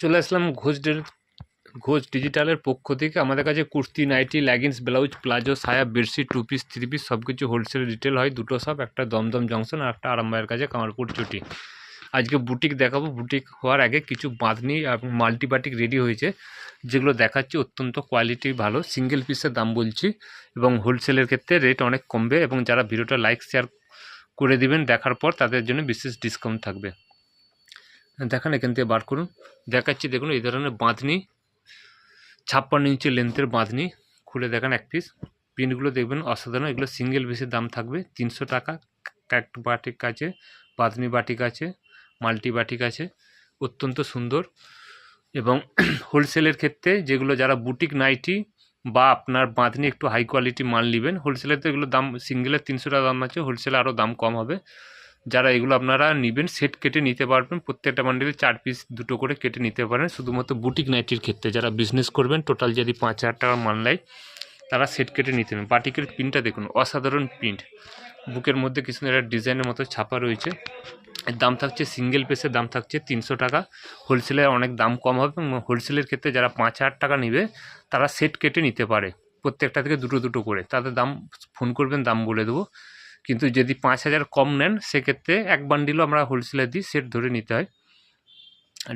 চলে আসলাম ঘোষ ঘোষ ডিজিটালের পক্ষ থেকে। আমাদের কাছে kurti, nightie leggings blouse palazzo সায়া bedsheet two piece three piece সব কিছু হোলসেল রিটেল হয়। দুটো সব একটা দমদম জংশন আর একটা আরামবাগের কাছে কামারপুর চটি। আজকে বুটিক দেখাবো। বুটিক হওয়ার আগে কিছু বাঁধনি এবং মাল্টিবাটিক রেডি হয়েছে, যেগুলো দেখাচ্ছি। অত্যন্ত কোয়ালিটি ভালো। সিঙ্গেল পিসের দাম বলছি এবং হোলসেলের ক্ষেত্রে রেট অনেক কমবে এবং যারা ভিডিওটা লাইক শেয়ার করে দিবেন, দেখার পর তাদের জন্য বিশেষ ডিসকাউন্ট থাকবে। দেখান এখান থেকে বার করুন। দেখাচ্ছি, দেখুন, এই ধরনের বাঁধনি, ছাপ্পান্ন ইঞ্চি লেন্থের বাঁধনি। খুলে দেখান এক পিস পিনগুলো দেখবেন অসাধারণ। এগুলো সিঙ্গেল পিসের দাম থাকবে তিনশো টাকা। ক্যাক্ট বাটিক আছে, বাঁধনি বাটিক আছে মাল্টি বাটিক আছে। অত্যন্ত সুন্দর। এবং হোলসেলের ক্ষেত্রে যেগুলো যারা বুটিক নাইটি বা আপনার বাঁধনি একটু হাই কোয়ালিটি মাল নেবেন হোলসেলের তো এগুলো দাম সিঙ্গেলের তিনশো টাকা দাম আছে হোলসেলে আরও দাম কম হবে। যারা এগুলো আপনারা নেবেন সেট কেটে নিতে পারবেন। প্রত্যেকটা বান্ডেলে চার পিস দুটো করে কেটে নিতে পারেন। শুধুমাত্র বুটিক নাইটির ক্ষেত্রে যারা বিজনেস করবেন টোটাল যদি পাঁচ হাজার টাকার মাল নেয়, তারা সেট কেটে নিতে নেবেন বাটিকের প্রিন্টটা দেখুন, অসাধারণ প্রিন্ট বুকের মধ্যে কিছু একটা ডিজাইনের মতো ছাপা রয়েছে। এর দাম থাকছে সিঙ্গেল পেসের দাম থাকছে তিনশো টাকা। হোলসেলে অনেক দাম কম হবে এবং হোলসেলের ক্ষেত্রে যারা পাঁচ হাজার টাকা নেবে, তারা সেট কেটে নিতে পারে। প্রত্যেকটা থেকে দুটো দুটো করে। তাদের দাম ফোন করবেন, দাম বলে দেবো। কিন্তু যদি পাঁচ হাজার কম নেন, সেক্ষেত্রে এক বান্ডিলও আমরা হোলসেলে দিই সেট ধরে নিতে হয়।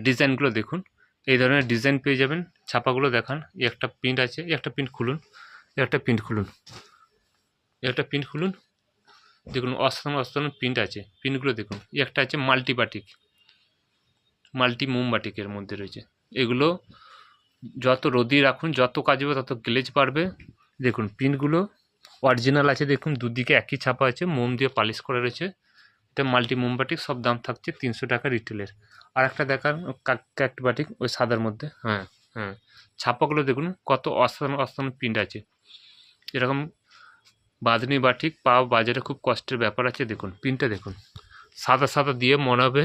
ডিজাইনগুলো দেখুন, এই ধরনের ডিজাইন পেয়ে যাবেন, ছাপাগুলো দেখান একটা প্রিন্ট আছে একটা প্রিন্ট খুলুন একটা প্রিন্ট খুলুন একটা প্রিন্ট খুলুন, দেখুন অসাধারণ অসাধারণ প্রিন্ট আছে প্রিন্টগুলো দেখুন একটা আছে মাল্টিবাটিক মাল্টি মোমবাটিকের মধ্যে রয়েছে, এগুলো যত রোদি রাখুন, যত কাজ হবে তত গ্লেজ পারবে দেখুন প্রিন্টগুলো অরিজিনাল আছে, দেখুন, দুদিকে একই ছাপা আছে, মোম দিয়ে পালিশ করা রয়েছে। এটা মাল্টি মোমবাটিক সব দাম থাকছে তিনশো টাকা রিটেলের। আর একটা দেখান বাটিক, ওই সাদার মধ্যে হ্যাঁ হ্যাঁ। ছাপাগুলো দেখুন, কত অসাধারণ অসাধারণ প্রিন্ট আছে। এরকম বাঁধনি বাটিক পাওয়া বাজারে খুব কষ্টের ব্যাপার আছে, দেখুন, প্রিন্টটা দেখুন। সাদা সাদা দিয়ে মনে হবে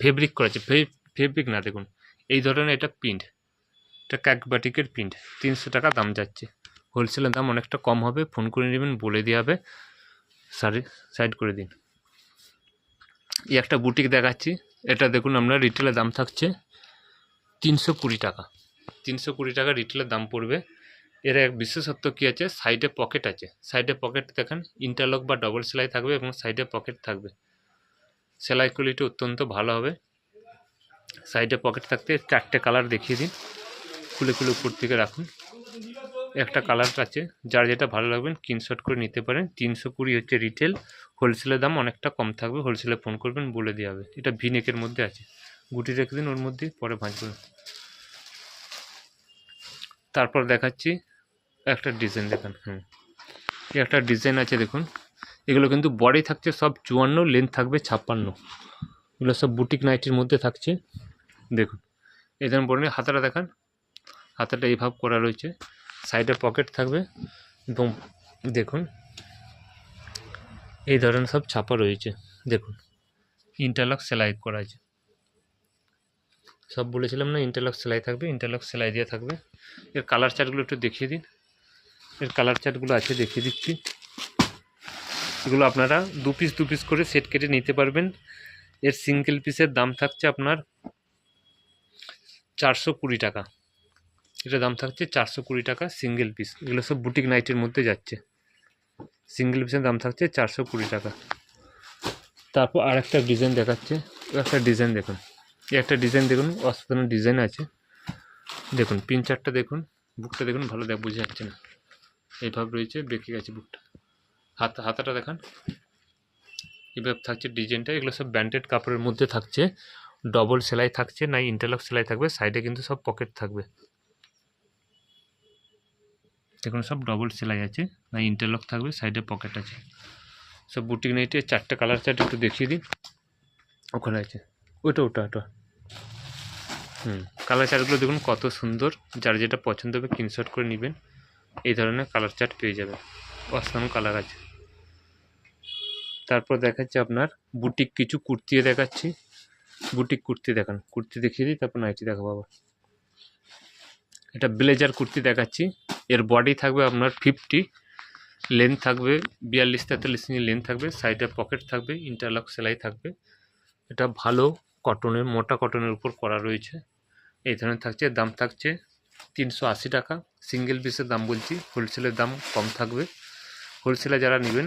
ফেব্রিক করেছে ফেব্রিক না, দেখুন, এই ধরনের এটা প্রিন্ট। এটা ক্যাকবাটিকের প্রিন্ট, তিনশো টাকা দাম যাচ্ছে। হোলসেলের দাম অনেকটা কম হবে ফোন করে নেবেন, বলে দেওয়া হবে। সারি সাইড করে দিন। এই একটা বুটিক দেখাচ্ছি, এটা দেখুন আপনার রিটেলের দাম থাকছে তিনশো কুড়ি টাকা। তিনশো কুড়ি টাকা রিটেলের দাম পড়বে। এর এক বিশেষত্ব কী আছে? সাইডে পকেট আছে। সাইডে পকেট দেখেন ইন্টারলক বা ডবল সেলাই থাকবে এবং সাইডে পকেট থাকবে। সেলাই কোয়ালিটি অত্যন্ত ভালো হবে। সাইডে পকেট থাকতে চারটে কালার দেখিয়ে দিন। খুলে খুলে উপর থেকে রাখুন। একটা কালার আছে। যার যেটা ভালো লাগবেন স্ক্রিনশট করে নিতে পারেন। তিনশো কুড়ি হচ্ছে রিটেল হোলসেলের দাম অনেকটা কম থাকবে। হোলসেলে ফোন করবেন, বলে দেওয়া হবে। এটা ভিনেকের মধ্যে আছে। গুটি রেখে দিন ওর মধ্যে, পরে ভাঁজবেন তারপর দেখাচ্ছি একটা ডিজাইন দেখান। এই একটা ডিজাইন আছে, দেখুন। এগুলো কিন্তু বডি থাকছে সব চুয়ান্ন লেন্থ থাকবে ছাপ্পান্ন। এগুলো সব বুটিক নাইটির মধ্যে থাকছে। দেখুন। এই ধরনের বড় হাতাটা দেখান। হাতাটা এইভাবে করা রয়েছে। সাইডে পকেট থাকবে এবং দেখুন, এই ধরনের সব ছাপা রয়েছে। দেখুন ইন্টারলক সেলাই করা আছে। সব বলেছিলাম না ইন্টারলক সেলাই থাকবে ইন্টারলক সেলাই দিয়ে থাকবে। এর কালার চার্টগুলো একটু দেখিয়ে দিন। এর কালার চার্টগুলো আছে, দেখিয়ে দিচ্ছি। এগুলো আপনারা দু পিস দু পিস করে সেট কেটে নিতে পারবেন। এর সিঙ্গেল পিসের দাম থাকছে আপনার চারশো কুড়ি টাকা। এটা দাম থাকছে চারশো কুড়ি টাকা সিঙ্গেল পিস এগুলো সব বুটিক নাইটের মধ্যে যাচ্ছে। সিঙ্গেল পিসের দাম থাকছে চারশো কুড়ি টাকা। তারপর আর একটা ডিজাইন দেখাচ্ছে, একটা ডিজাইন দেখুন। একটা ডিজাইন দেখুন, অসাধারণ ডিজাইন আছে। দেখুন পিন চারটা দেখুন বুকটা দেখুন, ভালো দেখ, বোঝা যাচ্ছে না। এইভাবে রয়েছে বেঁকে গেছে বুকটা হাত হাতাটা দেখান। এভাবে থাকছে ডিজাইনটা এগুলো সব ব্যান্ডেড কাপড়ের মধ্যে থাকছে। ডবল সেলাই থাকছে, না ইন্টারলক সেলাই থাকবে সাইডে কিন্তু সব পকেট থাকবে। দেখুন, সব ডবল সেলাই আছে। না ইন্টারলক থাকবে সাইডে পকেট আছে। সব বুটিক নাইটে চারটে কালার চার্ট একটু দেখিয়ে দিন ওখানে আছে। ওটা ওটা ওটা। হুম কালার চার্টগুলো দেখুন কত সুন্দর। যার যেটা পছন্দ হবে স্ক্রিনশট করে নেবেন। এই ধরনের কালার চার্ট পেয়ে যাবেন। অসাধারণ কালার আছে। তারপর দেখাচ্ছি আপনার বুটিক কিছু কুর্তিও দেখাচ্ছি। বুটিক কুর্তি দেখান। কুর্তি দেখিয়ে দিই, তারপর নাইটি দেখাবো আবার। এটা ব্লেজার কুর্তি দেখাচ্ছি। এর বডি থাকবে আপনার ফিফটি লেন্থ থাকবে বিয়াল্লিশ, তেতাল্লিশ ইঞ্চি লেন্থ থাকবে সাইডে পকেট থাকবে ইন্টারলক সেলাই থাকবে। এটা ভালো কটনের মোটা কটনের উপর করা রয়েছে। এই ধরনের থাকছে, দাম থাকছে তিনশো আশি টাকা। সিঙ্গেল পিসের দাম বলছি হোলসেলের দাম কম থাকবে। হোলসেলে যারা নেবেন,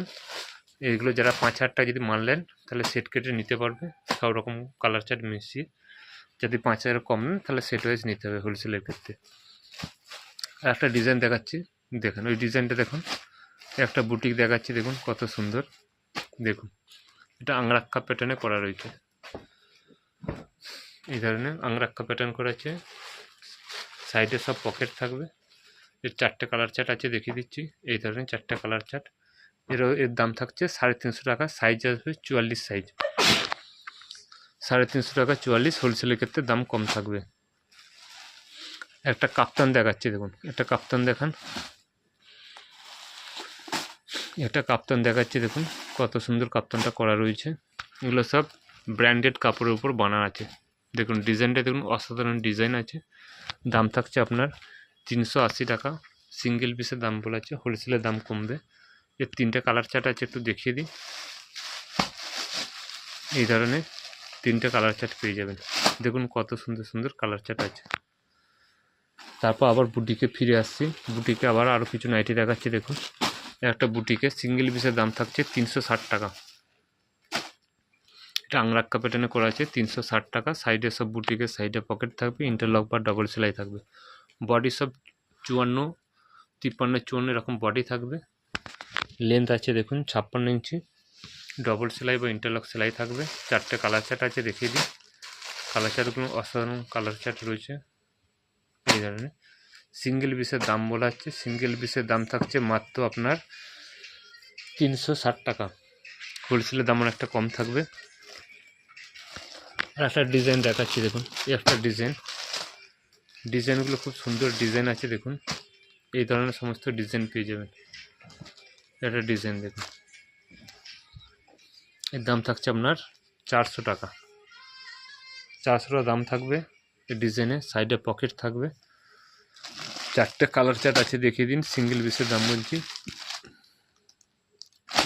এগুলো যারা পাঁচ হাজার টাকা যদি মানলেন তাহলে সেট কেটে নিতে পারবে। সব রকম কালার চার্ট মিশিয়ে। যদি পাঁচ হাজার কম নেন, তাহলে সেট ওয়াইজ নিতে হবে হোলসেলের ক্ষেত্রে। আর একটা ডিজাইন দেখাচ্ছি। দেখুন, ওই ডিজাইনটা দেখুন। একটা বুটিক দেখাচ্ছি, দেখুন কত সুন্দর। দেখুন, এটা আংরাক্কা প্যাটার্নে করা রয়েছে। এই ধরনের আংরাক্কা প্যাটার্ন করা আছে। সাইডে সব পকেট থাকবে। এর চারটে কালার চার্ট আছে, দেখিয়ে দিচ্ছি। এই ধরনের চারটে কালার চার্ট এর এর দাম থাকছে সাড়ে তিনশো টাকা। সাইজ আসবে চুয়াল্লিশ সাইজ সাড়ে তিনশো টাকা, চুয়াল্লিশ। হোলসেলের ক্ষেত্রে দাম কম থাকবে। একটা কাপ্তান দেখাচ্ছি, দেখুন। একটা কাপ্তান দেখান। একটা কাপ্তান দেখাচ্ছি, দেখুন। কত সুন্দর কাপ্তানটা করা রয়েছে। এগুলো সব ব্র্যান্ডেড কাপড়ের উপর বানা আছে। দেখুন, ডিজাইনটা দেখুন, অসাধারণ ডিজাইন আছে। দাম থাকছে আপনার তিনশো আশি টাকা। সিঙ্গেল পিসের দাম বলা আছে হোলসেলের দাম কমবে। এর তিনটে কালার চার্ট আছে, একটু দেখিয়ে দিই। এই ধরনের তিনটে কালার চার্ট পেয়ে যাবেন। দেখুন কত সুন্দর সুন্দর কালার চার্ট আছে। তারপর আবার বুটিকে ফিরে আসছি। বুটিকে আবার আরও কিছু নাইটি দেখাচ্ছি, দেখুন। একটা বুটিকে সিঙ্গেল পিসের দাম থাকছে তিনশো ষাট টাকা। এটা আংরাক্কা প্যাটার্নে করা আছে, তিনশো ষাট টাকা। সাইডে সব বুটিকের সাইডে পকেট থাকবে ইন্টারলক বা ডবল সেলাই থাকবে। বডি সব চুয়ান্ন, তিপ্পান্ন, চুয়ান্ন এরকম বডি থাকবে। লেন্থ আছে, দেখুন, ছাপ্পান্ন ইঞ্চি। ডবল সেলাই বা ইন্টারলক সেলাই থাকবে। চারটে কালার চার্ট আছে, দেখিয়ে দিই। কালার চার্টগুলো অসাধারণ কালার চার্ট রয়েছে। এই ধরনের। সিঙ্গেল পিসের দাম বলা হচ্ছে। সিঙ্গেল পিসের দাম থাকছে মাত্র আপনার তিনশো ষাট টাকা। হোলসেলের দাম অনেকটা কম থাকবে। আর একটা ডিজাইন দেখাচ্ছি, দেখুন। এই একটা ডিজাইন ডিজাইনগুলো খুব সুন্দর ডিজাইন আছে, দেখুন। এই ধরনের সমস্ত ডিজাইন পেয়ে যাবেন। একটা ডিজাইন দেখুন। এর দাম থাকছে আপনার চারশো টাকা। চারশো টাকা দাম থাকবে। ডিজাইনে সাইডে পকেট থাকবে। চারটে কালার চার্ট আছে, দেখিয়ে দিন। সিঙ্গেল পিসের দাম বলছি।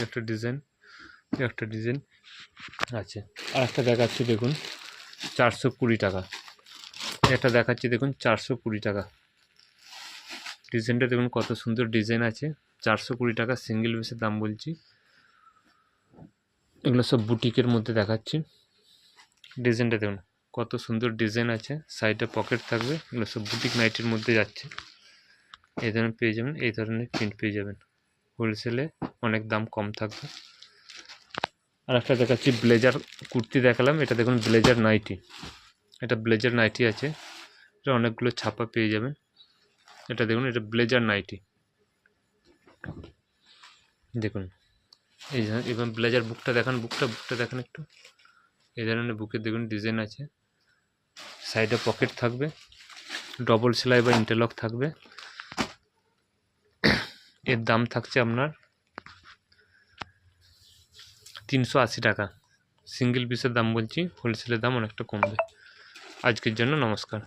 একটা ডিজাইন একটা ডিজাইন আছে। আর একটা দেখাচ্ছি, দেখুন, চারশো কুড়ি টাকা। একটা দেখাচ্ছি, দেখুন, চারশো কুড়ি টাকা। ডিজাইনটা দেখুন, কত সুন্দর ডিজাইন আছে। চারশো কুড়ি টাকা সিঙ্গেল পিসের দাম বলছি। এগুলো সব বুটিকের মধ্যে দেখাচ্ছি। ডিজাইনটা দেখুন। কত সুন্দর ডিজাইন আছে। সাইডে পকেট থাকবে, এগুলো সব বুটিক নাইটের মধ্যে যাচ্ছে। এই ধরনের পেয়ে যাবেন, এই ধরনের প্রিন্ট পেয়ে যাবেন। হোলসেলে অনেক দাম কম থাকবে। আর একটা দেখাচ্ছি, ব্লেজার কুর্তি দেখালাম, এটা দেখুন ব্লেজার নাইটি। এটা ব্লেজার নাইটি আছে এটা অনেকগুলো ছাপা পেয়ে যাবেন। এটা দেখুন, এটা ব্লেজার নাইটি। দেখুন, এই এবং ব্লেজার বুকটা দেখান, বুকটা বুকটা দেখান একটু। এই ধরনের বুকের দেখুন ডিজাইন আছে। সাইডে পকেট থাকবে ডবল সেলাই বা ইন্টারলক থাকবে। এর দাম থাকছে আপনার তিনশো আশি টাকা। সিঙ্গেল পিসের দাম বলছি হোলসেলের দাম অনেকটা কমবে। আজকের জন্য নমস্কার।